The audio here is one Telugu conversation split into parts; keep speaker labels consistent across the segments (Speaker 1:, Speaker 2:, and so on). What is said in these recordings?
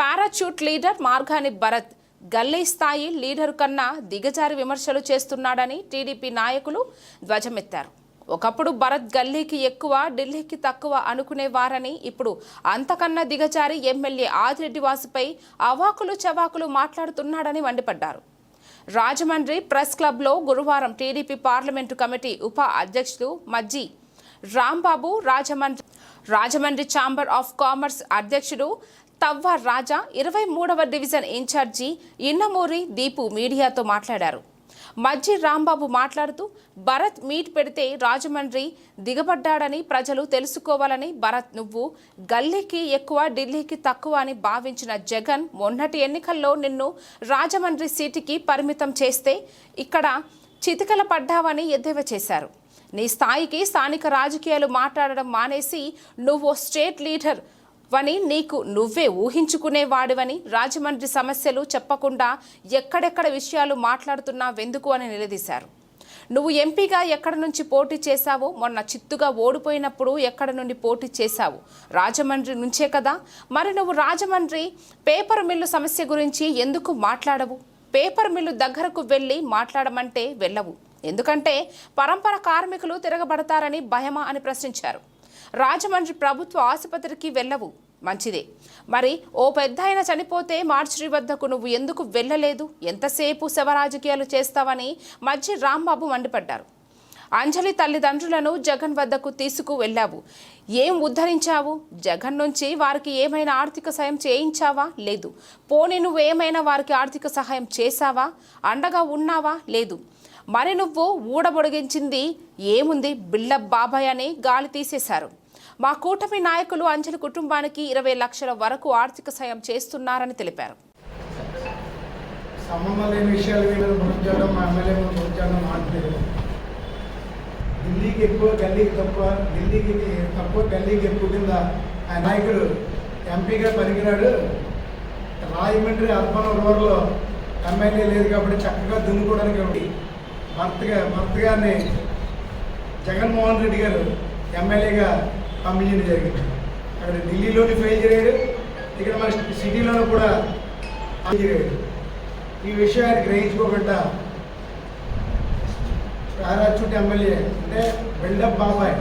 Speaker 1: Parachute leader Margani Bharat. గల్లీ స్థాయి లీడర్ కన్నా దిగజారి విమర్శలు చేస్తున్నాడని టీడీపీ నాయకులు ధ్వజమెత్తారు. ఒకప్పుడు భరత్ గల్లీకి ఎక్కువ ఢిల్లీకి తక్కువ అనుకునేవారని ఇప్పుడు అంతకన్నా దిగజారి ఎమ్మెల్యే ఆదిరెడ్డి వాసుపై అవాకులు చవాకులు మాట్లాడుతున్నాడని మండిపడ్డారు. రాజమండ్రి ప్రెస్ క్లబ్లో గురువారం టీడీపీ పార్లమెంటు కమిటీ ఉప అధ్యక్షుడు Majji Rambabu Rajahmundry Rajahmundry chamber of commerce అధ్యక్షుడు తవ్వ రాజా ఇరవై మూడవ డివిజన్ ఇన్ఛార్జి ఇన్నమూరి దీపు మీడియాతో మాట్లాడారు. మజ్జి రాంబాబు మాట్లాడుతూ భరత్ మీట్ పెడితే రాజమండ్రి దిగబడ్డాడని ప్రజలు తెలుసుకోవాలని భరత్ నువ్వు గల్లీకి ఎక్కువ ఢిల్లీకి తక్కువ అని భావించిన జగన్ మొన్నటి ఎన్నికల్లో నిన్ను రాజమండ్రి సీటుకి పరిమితం చేస్తే ఇక్కడ చితికల పడ్డావని ఎద్దేవా చేశారు. నీ స్థాయికి స్థానిక రాజకీయాలు మాట్లాడడం మానేసి నువ్వు స్టేట్ లీడర్ వని నీకు నువ్వే ఊహించుకునేవాడివని రాజమండ్రి సమస్యలు చెప్పకుండా ఎక్కడెక్కడ విషయాలు మాట్లాడుతున్నావెందుకు అని నిలదీశారు. నువ్వు ఎంపీగా ఎక్కడ నుంచి పోటీ చేశావో మొన్న చిత్తుగా ఓడిపోయినప్పుడు ఎక్కడ నుండి పోటీ చేశావు? రాజమండ్రి నుంచే కదా? మరి నువ్వు రాజమండ్రి పేపర్ మిల్లు సమస్య గురించి ఎందుకు మాట్లాడవు? పేపర్ మిల్లు దగ్గరకు వెళ్ళి మాట్లాడమంటే వెళ్ళవు. ఎందుకంటే పరంపర కార్మికులు తిరగబడతారని భయమా అని ప్రశ్నించారు. రాజమండ్రి ప్రభుత్వ ఆసుపత్రికి వెళ్ళవు. మంచిదే. మరి ఓ పెద్ద ఆయన చనిపోతే మార్చురి వద్దకు నువ్వు ఎందుకు వెళ్ళలేదు? ఎంతసేపు శవ రాజకీయాలు చేస్తావని మధ్య రాంబాబు మండిపడ్డారు. అంజలి తల్లిదండ్రులను జగన్ వద్దకు తీసుకు వెళ్ళావు. ఏం ఉద్ధరించావు? జగన్ నుంచి వారికి ఏమైనా ఆర్థిక సాయం చేయించావా? లేదు. పోనీ నువ్వేమైనా వారికి ఆర్థిక సహాయం చేశావా? అండగా ఉన్నావా? లేదు. మరి నువ్వు ఊడబొడిగించింది ఏముంది బిళ్ళ బాబాయ్ అని గాలి తీసేశారు. మా కూటమి నాయకులు అంజలి కుటుంబానికి ఇరవై లక్షల వరకు ఆర్థిక సాయం చేస్తున్నారని తెలిపారు.
Speaker 2: సంబంధం లేని విషయాల మీద గురించడం మా ఎమ్మెల్యే గురించడం మాట్లాడలేదు ఢిల్లీకి ఎక్కువ గల్లీకి తక్కువ ఢిల్లీకి తక్కువ గల్లీకి ఎక్కువ కింద ఆ నాయకుడు ఎంపీగా పనికిరాడు. రాజమండ్రి అర్బన్ రూరల్లో ఎమ్మెల్యే లేదు కాబట్టి చక్కగా దున్నుకోవడానికి ఒకటి భర్తగా భర్త గారిని జగన్మోహన్ రెడ్డి గారు ఎమ్మెల్యేగా పంపించడం జరిగింది. అక్కడ ఢిల్లీలోని ఫెయిల్ చేయడు ఇక్కడ మన సిటీలోనూ కూడా జరిగాడు. ఈ విషయాన్ని గ్రహించుకోకుండా రారాచుట్టి ఎమ్మెల్యే అంటే బిల్డప్ బాబాయ్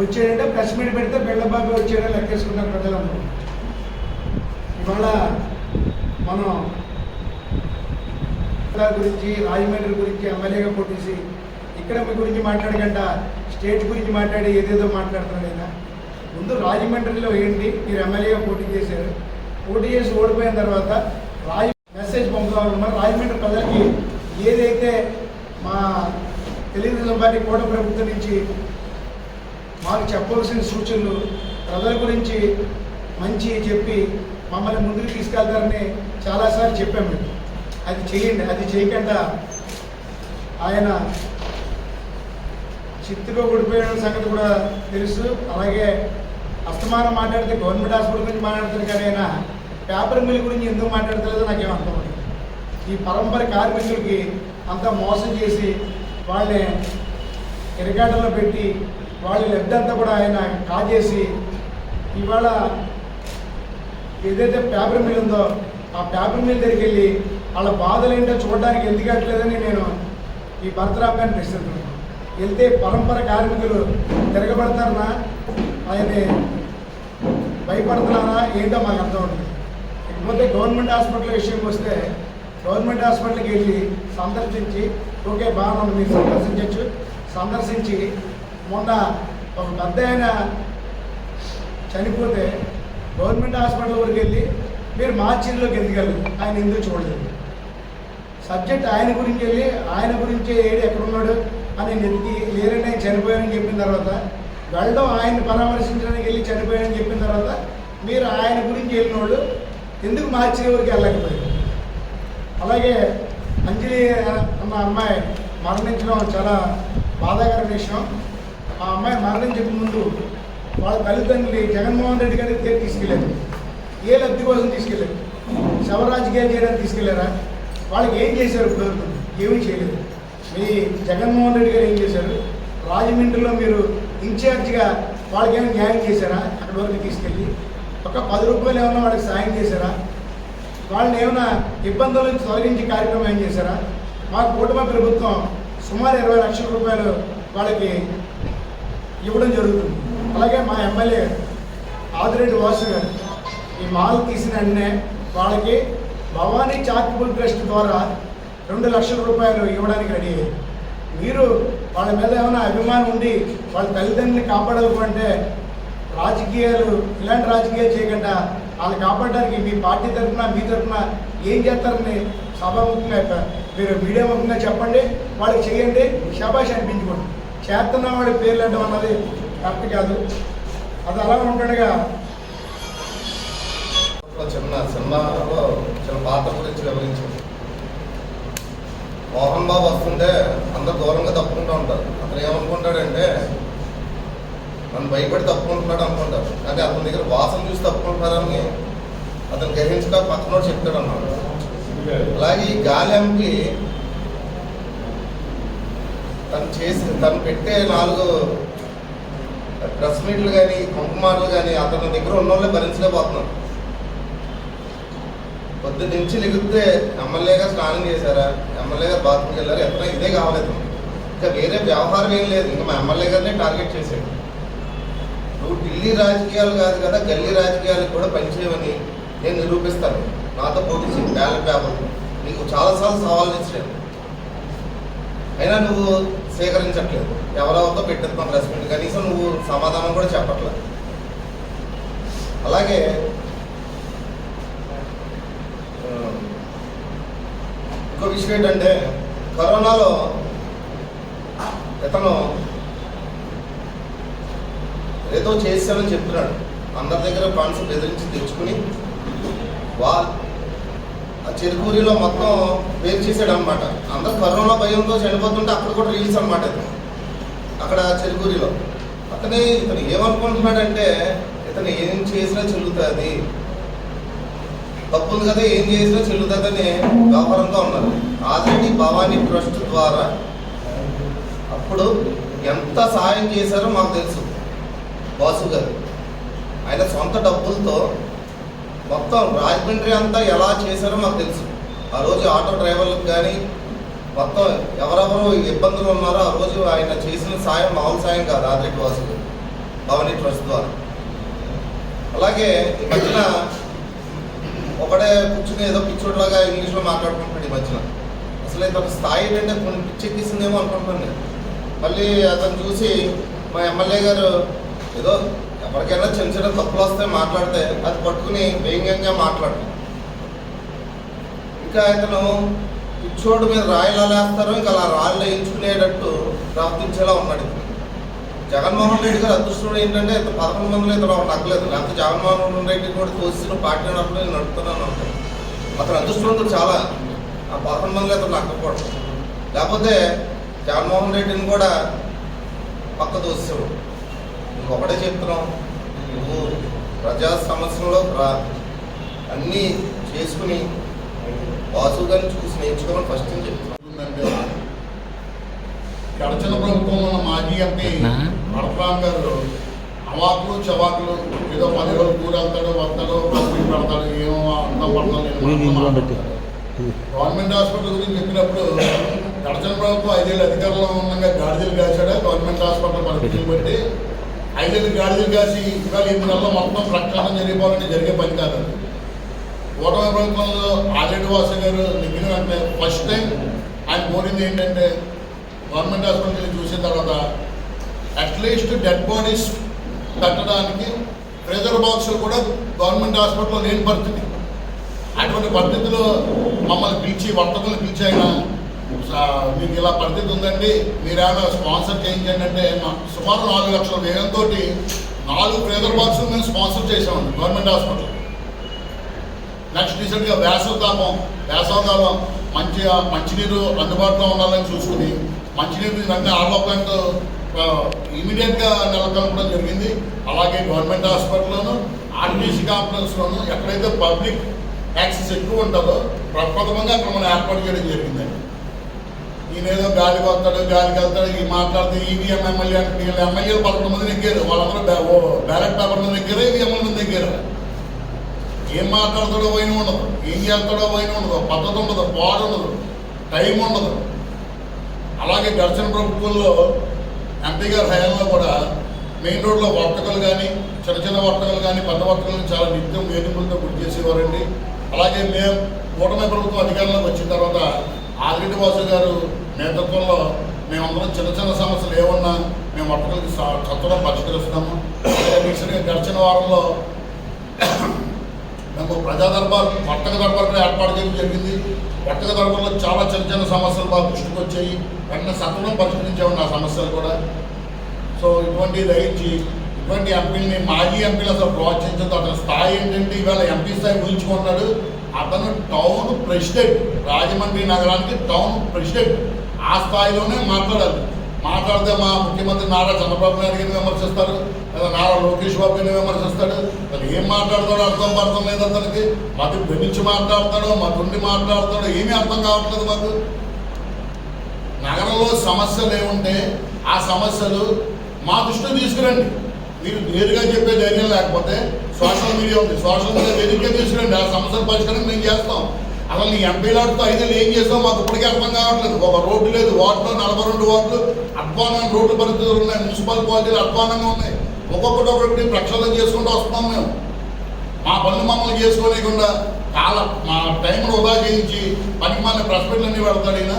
Speaker 2: వచ్చాడంటే ప్రెస్ మీట్ పెడితే బిల్డప్ బాబాయ్ వచ్చాడని లెక్కేసుకున్నారు ప్రజలందరూ. ఇవాళ మనం గురించి రాజమండ్రి గురించి ఎమ్మెల్యేగా పోటీసి ఇక్కడ మీ గురించి మాట్లాడకుండా స్టేట్ గురించి మాట్లాడి ఏదేదో మాట్లాడుతున్నాడు ఆయన ముందు రాజమండ్రిలో ఏంటి? మీరు ఎమ్మెల్యేగా పోటీ చేశారు. పోటీ చేసి ఓడిపోయిన తర్వాత రాజ మెసేజ్ పంపుతామన్నా రాజమండ్రి ప్రజలకి ఏదైతే మా తెలుగుదేశం పార్టీ కూడా ప్రభుత్వం నుంచి మాకు చెప్పవలసిన సూచనలు ప్రజల గురించి మంచి చెప్పి మమ్మల్ని ముందుకు తీసుకెళ్తారని చాలాసార్లు చెప్పాము. అది చేయండి అది చేయకుండా ఆయన చిత్తుగా ఊడిపోయిన సంగతి కూడా తెలుసు. అలాగే అస్తమానం మాట్లాడితే గవర్నమెంట్ హాస్పిటల్ గురించి మాట్లాడుతారు కానీ ఆయన పేపర్ మిల్ గురించి ఎందుకు మాట్లాడతలేదో నాకేం అర్థం ఈ పరంపర కార్మికులకి అంతా మోసం చేసి వాళ్ళని ఎరగాటలో పెట్టి వాళ్ళ లబ్ధంతా కూడా ఆయన కాజేసి ఇవాళ ఏదైతే పేపర్ మిల్ ఉందో ఆ పేపర్ మిల్ దగ్గరికి వెళ్ళి వాళ్ళ బాధలు ఏంటో చూడడానికి ఎందుకట్లేదని నేను ఈ భరతరామ్ ప్రశ్నిస్తున్నాను. వెళ్తే పరంపర కార్మికులు తిరగబడతారనా? ఆయన భయపడుతున్నారా? ఏంటో మాకు అర్థం ఉంటుంది ఇకపోతే గవర్నమెంట్ హాస్పిటల్ విషయంకి వస్తే గవర్నమెంట్ హాస్పిటల్కి వెళ్ళి సందర్శించి ఓకే బాగున్నాను మీరు సందర్శించవచ్చు సందర్శించి మొన్న ఒక పెద్ద ఆయన చనిపోతే గవర్నమెంట్ హాస్పిటల్ వరకు వెళ్ళి మీరు మార్చిల్లోకి ఎందుకు ఆయన ఎందుకు చూడలేదు? సబ్జెక్ట్ ఆయన గురించి వెళ్ళి ఆయన గురించి ఏడు ఎక్కడున్నాడు అని నెతికి లేరని ఆయన చనిపోయారని చెప్పిన తర్వాత వెళ్ళడం ఆయన్ని పరామర్శించడానికి వెళ్ళి చనిపోయారని చెప్పిన తర్వాత మీరు ఆయన గురించి వెళ్ళినోడు ఎందుకు మార్చి వరకు వెళ్ళకపోయారు అలాగే అంజలి అన్న అమ్మాయి మరణించడం చాలా బాధాకర విషయం. ఆ అమ్మాయి మరణించక ముందు వాళ్ళ తల్లిదండ్రులు జగన్మోహన్ రెడ్డి గారి దగ్గర తీసుకెళ్ళారు. ఏ లబ్ధి కోసం తీసుకెళ్ళారు? శవరాజకీయాలు చేయడానికి తీసుకెళ్ళారా వాళ్ళకి ఏం చేశారు ఇప్పుడు? ఏమీ చేయలేదు. మీ జగన్మోహన్ రెడ్డి గారు ఏం చేశారు? రాజమండ్రిలో మీరు ఇన్ఛార్జ్గా వాళ్ళకి ఏమైనా న్యాయం చేశారా? అక్కడి వరకు తీసుకెళ్ళి ఒక పది రూపాయలు ఏమైనా వాళ్ళకి సాయం చేశారా? వాళ్ళని ఏమైనా ఇబ్బందుల నుంచి తొలగించే కార్యక్రమం ఏం చేశారా? మా కుటుంబ ప్రభుత్వం సుమారు ఇరవై లక్షల రూపాయలు వాళ్ళకి ఇవ్వడం జరుగుతుంది. అలాగే మా ఎమ్మెల్యే ఆదిరెడ్డి వాసు గారు ఈ మాల్ తీసిన వెంటనే వాళ్ళకి భవానీ చారిటబుల్ ట్రస్ట్ ద్వారా రెండు లక్షల రూపాయలు ఇవ్వడానికి రెడీ. మీరు వాళ్ళ మీద ఏమైనా అభిమానం ఉండి వాళ్ళ తల్లిదండ్రులని కాపాడాలనుకుంటే రాజకీయాలు ఇలాంటి రాజకీయాలు చేయకుండా వాళ్ళని కాపాడడానికి మీ పార్టీ తరఫున మీ తరఫున ఏం చేస్తారని సభాముఖంగా మీరు మీడియా ముఖంగా చెప్పండి వాళ్ళకి చేయండి శబాష్ అనిపించుకోండి. చేస్తున్న వాడి పేర్లు అంటే అన్నది కరెక్ట్ కాదు. అది అలా ఉంటుండగా
Speaker 3: చిన్న సినిమాలో పాత్ర గురించి వివరించింది మోహన్ బాబు వస్తుంటే అందరు దూరంగా తప్పుకుంటూ ఉంటారు. అతను ఏమనుకుంటాడంటే నన్ను భయపడి తప్పుకుంటున్నాడు అనుకుంటారు. కానీ అతని దగ్గర వాసన చూసి తప్పుకుంటున్నారని అతను గ్రహించక పక్కన చెప్తాడు అన్నాడు. అలాగే ఈ గాలెంకి తను చేసి తను పెట్టే నాలుగు ప్రెస్ మీట్లు కానీ కుంకుమార్లు కానీ అతని దగ్గర ఉన్న వాళ్ళే భరించలేకపోతున్నాడు పొద్దు నుంచి లిగితే ఎమ్మెల్యేగా స్నానం చేశారా? ఎమ్మెల్యేగా బాత్రూమ్కి వెళ్ళారు? ఎక్కడ ఇదే కావలేదు. ఇంకా వేరే వ్యవహారం ఏం లేదు. ఇంకా మా ఎమ్మెల్యే గారినే టార్గెట్ చేశాడు. నువ్వు ఢిల్లీ రాజకీయాలు కాదు కదా గల్లీ రాజకీయాలు కూడా పనిచేయమని నేను నిరూపిస్తాను. నాతో పోటీ బ్యాలెట్ పేపర్. నీకు చాలాసార్లు సవాళ్ళు ఇచ్చాను. అయినా నువ్వు సేకరించట్లేదు ఎవరెవరితో పెట్టిస్తాం ప్రెస్ మీట్. కనీసం నువ్వు సమాధానం కూడా చెప్పట్లేదు. అలాగే ఇంకో విషయం ఏంటంటే కరోనాలో ఇతను ఏదో చేశానని చెప్తున్నాడు. అందరి దగ్గర ఫండ్స్ బెదిరించి తెచ్చుకుని వా ఆ చెరుకూరిలో మొత్తం వేరు చేశాడు అనమాట అందరు కరోనా భయంతో చనిపోతుంటే అక్కడ కూడా రీల్స్ అనమాట అక్కడ చెరుకూరిలో. అతనే ఇతను ఏమనుకుంటున్నాడంటే ఇతను ఏం చేసినా చెల్లుతుంది. తప్పులు కదా ఏం చేసినా చెల్లుతుందని వ్యవహారంతో ఉన్నారు. ఆల్రెడీ భవానీ ట్రస్ట్ ద్వారా అప్పుడు ఎంత సాయం చేశారో మాకు తెలుసు. బాసు గారు ఆయన సొంత డబ్బులతో మొత్తం రాజమండ్రి అంతా ఎలా చేశారో మాకు తెలుసు. ఆ రోజు ఆటో డ్రైవర్లకు కానీ మొత్తం ఎవరెవరు ఇబ్బందులు ఉన్నారో ఆ రోజు ఆయన చేసిన సాయం మామూలు సాయం కాదు ఆదిరెడ్డి వాసు గారు భవానీ ట్రస్ట్ ద్వారా. అలాగే ఈ మధ్యన ఒకడే కూర్చుని ఏదో పిచ్చోడ్లాగా ఇంగ్లీష్లో మాట్లాడుకుంటున్నాడు ఈ మధ్యన. అసలు ఇంత స్థాయి ఏంటంటే కొన్ని పిచ్చెక్కిస్తుందేమో అనుకుంటున్నాను నేను. మళ్ళీ అతను చూసి మా ఎమ్మెల్యే గారు ఏదో ఎవరికైనా చిన్న చిన్న తప్పులు వస్తే మాట్లాడితే అది పట్టుకుని వ్యంగ్యంగా మాట్లాడటం ఇంకా ఇతను పిచ్చోడు మీద రాయలు అలా వేస్తారో ఇంకా అలా రాళ్ళు వేయించుకునేటట్టు ప్రవర్తించేలా ఉన్నాడు. జగన్మోహన్ రెడ్డి గారు అదృష్టం ఏంటంటే పదకొండు మందిలో ఇతను ఒక నగ్గలేదు. లేకపోతే జగన్మోహన్ రెడ్డి కూడా తోసిన పార్టీ నడుపు నేను నడుపుతున్నాను అతను అదృష్టవంతుడు చాలా. ఆ పదకొండు మందిలో ఇతను నక్కకూడదు లేకపోతే జగన్మోహన్ రెడ్డిని కూడా పక్క దోసేవాడు ఇంకొకటే చెప్తున్నాం నువ్వు ప్రజా సమస్యలో అన్నీ చేసుకుని వాసుగారిని చూసి నేర్చుకోమని ఫస్ట్ నేను చెప్తున్నాను.
Speaker 4: గడచిన ప్రభుత్వంలో ఉన్న మాజీ ఎంపీ పరశురామ్ గారు అవాకులు చవాకులు ఏదో పది రోజులు కూర వెళ్తాడు వస్తాడు పసుపు పెడతాడు ఏమో అంతా పడతాడు గవర్నమెంట్ హాస్పిటల్ గురించి చెప్పినప్పుడు గడచిన ప్రభుత్వం ఐదేళ్ళు అధికారంలో ఉండగా గాడిదలు కాచాడా గవర్నమెంట్ హాస్పిటల్ పరిస్థితులు బట్టి ఐదేళ్ళు గాడిదలు కాసి ఇవాళ ఎనిమిది నెలల్లో మొత్తం ప్రక్షాళన జరిగిపోవాలంటే జరిగే పని కాదు. ఓటమి ప్రభుత్వంలో ఆల్రెడీ వాసు గారు దిగిన వెంటనే ఫస్ట్ టైం ఆయన కోరింది ఏంటంటే గవర్నమెంట్ హాస్పిటల్ చూసిన తర్వాత అట్లీస్ట్ డెడ్ బాడీస్ పెట్టడానికి ప్రెజర్ బాక్సులు కూడా గవర్నమెంట్ హాస్పిటల్లో లేని పరిస్థితి. అటువంటి పరిస్థితిలో మమ్మల్ని పిలిచి వర్తకులు పిలిచి అయినా మీకు ఇలా పరిస్థితి ఉందండి మీరేమైనా స్పాన్సర్ చేయించండి అంటే సుమారు నాలుగు లక్షల వ్యయంతో నాలుగు ప్రెజర్ బాక్సులు మేము స్పాన్సర్ చేసామండి గవర్నమెంట్ హాస్పిటల్. నెక్స్ట్ రీసెంట్గా వేసవకాలం వేసవకాలం మంచిగా మంచినీరు అందుబాటులో ఉండాలని చూసుకుని మంచినీరు అంటే ఆర్వో ప్లాంట్ ఇమీడియట్గా నెలకొల్పడం జరిగింది. అలాగే గవర్నమెంట్ హాస్పిటల్లోను ఆర్టీసీ కాంప్లెక్స్లోను ఎక్కడైతే పబ్లిక్ యాక్సెస్ ఎక్కువ ఉంటుందో ప్రప్రథమంగా అక్కడ మనం ఏర్పాటు చేయడం జరిగిందండి ఈయనేదో గాలి గాలికి వస్తాడు గాలికి వెళ్తాడు ఈ మాట్లాడితే ఈవీఎం ఎమ్మెల్యే అంటే వీళ్ళ ఎమ్మెల్యేలు పదకొండు మంది నెగ్గారు వాళ్ళందరూ బ్యాలెట్ పేపర్ మీద నెగ్గారు ఈవీఎంల మంది నెగ్గారు ఏం మాట్లాడతాడో పోయిన ఉండదు. ఏం చేస్తాడో పోయిన ఉండదు. పద్ధతి ఉండదు పాడు ఉండదు. టైం ఉండదు. అలాగే గడిచిన ప్రభుత్వంలో ఎంపీ గారి హయాంలో కూడా మెయిన్ రోడ్లో వర్తకలు కానీ చిన్న చిన్న వర్తకలు కానీ పెద్ద వర్తకులను చాలా నిత్యం వేదికలతో గుర్తు చేసేవారండి. అలాగే మేము కూటమి ప్రభుత్వం అధికారంలోకి వచ్చిన తర్వాత ఆదిరెడ్డి వాసు గారు నేతృత్వంలో మేమందరం చిన్న చిన్న సమస్యలు ఏమన్నా మేము వర్తకలకి స- పరిష్కరిస్తున్నాము. అలాగే గడిచిన వారంలో మేము ప్రజా దర్బార్ వర్తక దర్బార్ ఏర్పాటు చేయడం జరిగింది. వర్తక దర్బార్లో చాలా చిన్న చిన్న సమస్యలు మా దృష్టికి వచ్చాయి వెంటనే సత్వరం పరిష్కరించాము ఆ సమస్యలు కూడా. సో ఇటువంటి దయించి ఇటువంటి ఎంపీని మాజీ ఎంపీలు అసలు ప్రోత్సహించదు అతని స్థాయి ఏంటంటే ఇవాళ ఎంపీ స్థాయి ఊహించుకున్నాడు అతను టౌన్ ప్రెసిడెంట్. రాజమండ్రి నగరానికి టౌన్ ప్రెసిడెంట్. ఆ స్థాయిలోనే మాట్లాడాలి. మాట్లాడితే మా ముఖ్యమంత్రి నారా చంద్రబాబు నాయుడు గారిని విమర్శిస్తారు లేదా నారా లోకేష్ బాబు గారిని విమర్శిస్తాడు. అతను ఏం మాట్లాడతాడో అర్థం పడతాం లేదు అతనికి. మతి బెదిరించి మాట్లాడతాడో మతుండి మాట్లాడతాడో ఏమీ అర్థం కావట్లేదు మాకు. నగరంలో సమస్యలు ఏముంటే ఆ సమస్యలు మా దృష్టిలో తీసుకురండి. మీరు నేరుగా చెప్పే ధైర్యం లేకపోతే సోషల్ మీడియా ఉంది. సోషల్ మీడియా వెనుకే తీసుకురండి. ఆ సమస్యల పరిష్కారం మేము చేస్తాం. అసలు నీ ఎంపీలాడుతూ ఐదేళ్ళు ఏం చేసావు మాకు ఇప్పటికీ అర్థం కావట్లేదు. ఒక రోడ్డు లేదు వార్డులో నలభై రెండు వార్డులు అధ్వానమైన రోడ్డు పరిస్థితులు ఉన్నాయి మున్సిపల్ క్వాలిటీలు అధ్వానంగా ఉన్నాయి. ఒక్కొక్కటి ఒకటి ప్రక్షాళన చేసుకుంటూ వస్తున్నాం మేము. మా పనులు మమ్మల్ని చేసుకోలేకుండా కాల మా టైంను వృధా చేయించి పనికి మన ప్రెస్ మీట్లన్నీ పెడతాడు ఈయన.